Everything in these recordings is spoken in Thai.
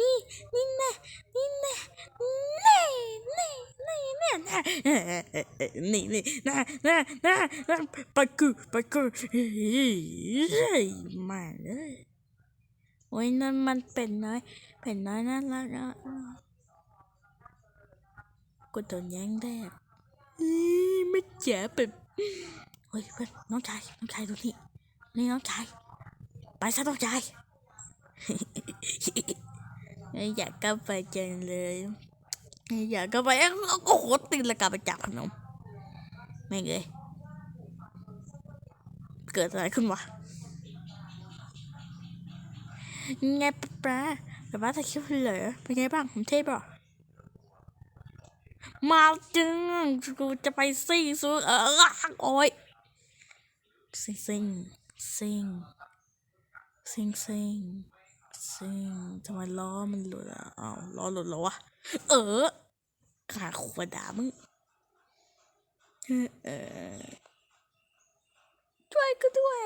นี่นี่แน่นี่แน่นี่นี่นี่แน่นะนี่นี่นะนะนะนะไปกูไปกูเฮ้ยมาเลยโอ้ยนั่นมันเป็นน้อยเป็นน้อยน่ารักอะกูโดนแย่งแดกอีไม่เจ็บแบบเฮ้ยเพื่อนน้องชายน้องชายดูนี่นี่น้องชายไปซะน้องชาย อยากกลับไปจังเลยอยากกลับไปเอ้าโอ้โหตื่นแล้วกลับไปจับขนมไม่เลยเกิดอะไรขึ้นวะไงป๊าป๊าป๊าป๊าถ่ายคลิปเหรอเป็นไงบ้างผมเทพป่ะมาจึงกูจะไปซิ่งซูเออโอ้ยซิ่งซิ่งซิ่งซิ่งซิ่ง ซิ่งทำไมล้อมันหลุดอะอ้าวล้อหลุดล้ววะ เออขาขวดามึงเออช่วยก็ด้วย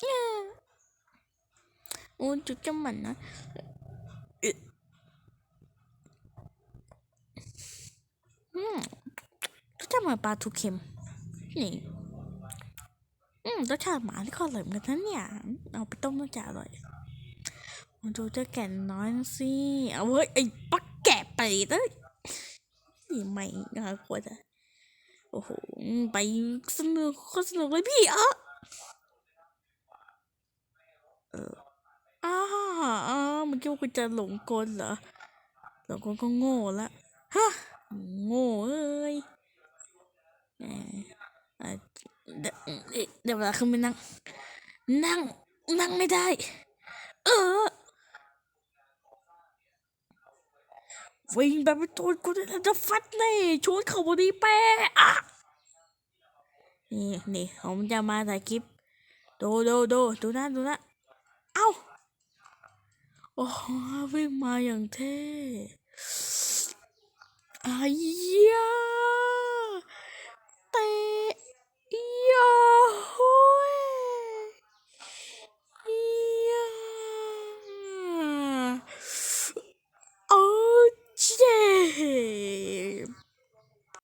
เออโอ้จุดจมันนะอืมรสชาติเหมือนปลาทูเค็มนี่ อืมรสชาติหมาที่ก็อร่อยเหมือนกันนะเนี่ย เอาไปต้มน่าจะอร่อยมาดูเจ้าแก่นน้อยนะสิ เอาเว้ยไอ้ปักแกะไปเลยนี่ไม่น่ากลัวจะโอ้โห ไปสนุกโคตรสนุกเลยพี่เออเอออ้าอ้าเมื่อกี้ว่าคุณจะหลงกลเหรอ หลงกลก็โง่ละ ฮะ โง่เอ้ยเอ่อ เดี๋ยวเอ๊ะเดี๋ยวเวลาขึ้นไปนั่ง นั่ง นั่งไม่ได้ เออวิ่งแบบไปตัวกูจะฟัดเลยชวนเขาบดีแปะอะนี่นี่ผมจะมาถ่ายคลิป ดูดูดูดูนะดูนะเอ้าโอ้วิ่งมาอย่างเท่อ้ยา